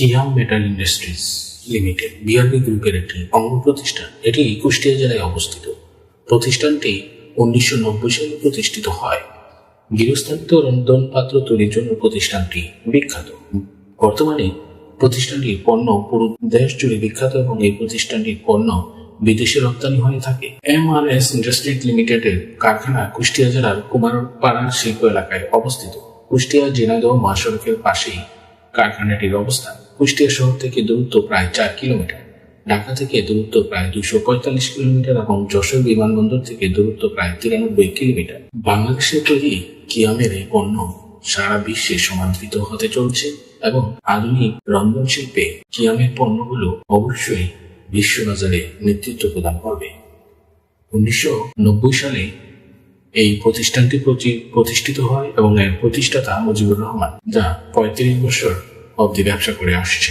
কিয়াম metal industries limited, BRB গ্রুপের একটি অঙ্গ প্রতিষ্ঠান। এটি কুষ্টিয়া জেলায় অবস্থিত। প্রতিষ্ঠানটি উনিশশো নব্বই সালে প্রতিষ্ঠিত হয়। গৃহস্থালিত রন্ধন পাত্র তৈরির জন্য প্রতিষ্ঠানটি বিখ্যাত। বর্তমানে প্রতিষ্ঠানটির পণ্য পুরো দেশ জুড়ে বিখ্যাত এবং এই প্রতিষ্ঠানটির পণ্য বিদেশে রপ্তানি হয়ে থাকে। এম আর এস ইন্ডাস্ট্রিজ লিমিটেডের কারখানা কুষ্টিয়া জেলার কুমারপাড়া শিল্প এলাকায় অবস্থিত। কুষ্টিয়া ঝিনাইদহ মহাসড়কের পাশেই কারখানাটির অবস্থান। কুষ্টিয়া শহর থেকে দূরত্ব প্রায় চার কিলোমিটার। ঢাকা থেকে দূরত্ব প্রায় দুশো পঁয়তাল্লিশ কিলোমিটার এবং যশোর বিমানবন্দর থেকে দূরত্ব প্রায় তিরানব্বই কিলোমিটার। বাংলাদেশের তৈরি কিয়ামের এই পণ্য সারা বিশ্বে সমাদৃত হতে চলছে এবং আধুনিক রন্ধন শিল্পে কিয়ামের পণ্যগুলো অবশ্যই বিশ্ববাজারে নেতৃত্ব প্রদান করবে। উনিশশো নব্বই সালে এই প্রতিষ্ঠানটি প্রতি- প্রতিষ্ঠিত হয় এবং এর প্রতিষ্ঠাতা মুজিবুর রহমান, যা পঁয়ত্রিশ বছর অবধি ব্যবসা করে আসছে।